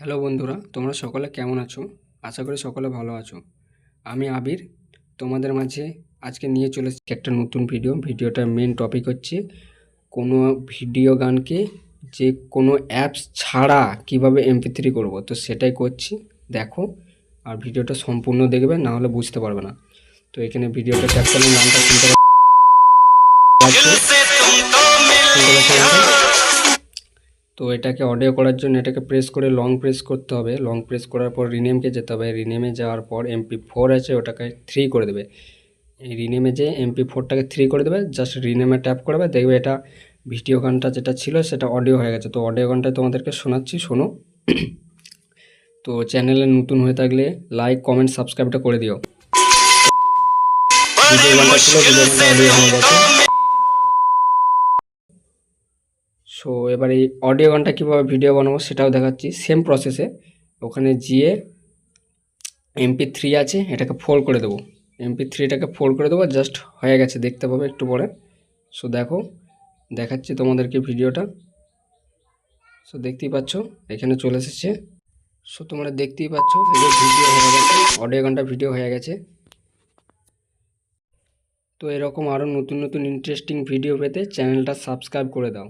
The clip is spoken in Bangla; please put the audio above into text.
হ্যালো বন্ধুরা তোমরা সকলে কেমন আছো? আশা করি সকলে ভালো আছো। আমি আবির তোমাদের মাঝে আজকে নিয়ে চলে এসেছি একটা নতুন ভিডিও ভিডিওটার মেন টপিক হচ্ছে কোনো ভিডিও গানকে যে কোনো অ্যাপস ছাড়া কীভাবে এমপি থ্রি করব। তো সেটাই করছি দেখো। আর ভিডিওটা সম্পূর্ণ দেখবে না হলে বুঝতে পারবে না। তো এখানে ভিডিওটা করলে নামটা শুনতে তো এটাকে অডিও করার জন্য এটাকে প্রেস করে লং প্রেস করতে হবে। লং প্রেস করার পর রিনেমকে যেতে হবে। রিনেমে যাওয়ার পর এমপি ফোর আছে ওটাকে থ্রি করে দেবে। এই রিনেমে যে এমপি ফোরটাকে থ্রি করে দেবে। জাস্ট রিনেমে ট্যাপ করবে দেখবে এটা ভিডিও গানটা যেটা ছিল সেটা অডিও হয়ে গেছে। তো অডিও গানটা তোমাদেরকে শোনাচ্ছি শোনো। তো চ্যানেলে নতুন হয়ে থাকলে লাইক কমেন্ট সাবস্ক্রাইবটা করে দিও। ভিডিও গানটা ছিল ভিডিও গানটা অডিও হয়ে গেছে সো এবার এই অডিও গানটা কীভাবে ভিডিও বানাবো সেটাও দেখাচ্ছি। সেম প্রসেসে ওখানে গিয়ে এমপি থ্রি আছে, এটাকে ফোল্ড করে দেবো। এমপি থ্রিটাকে ফোল্ড করে দেবো জাস্ট হয়ে গেছে, দেখতে পাবে একটু পরে। সো দেখো, দেখাচ্ছি তোমাদেরকে ভিডিওটা সো দেখতেই পাচ্ছ, এখানে চলে এসেছে। সো তোমরা দেখতেই পাচ্ছ যে ভিডিও হয়ে গেছে অডিও গানটা ভিডিও হয়ে গেছে। তো এরকম আরও নতুন নতুন ইন্টারেস্টিং ভিডিও পেতে চ্যানেলটা সাবস্ক্রাইব করে দাও।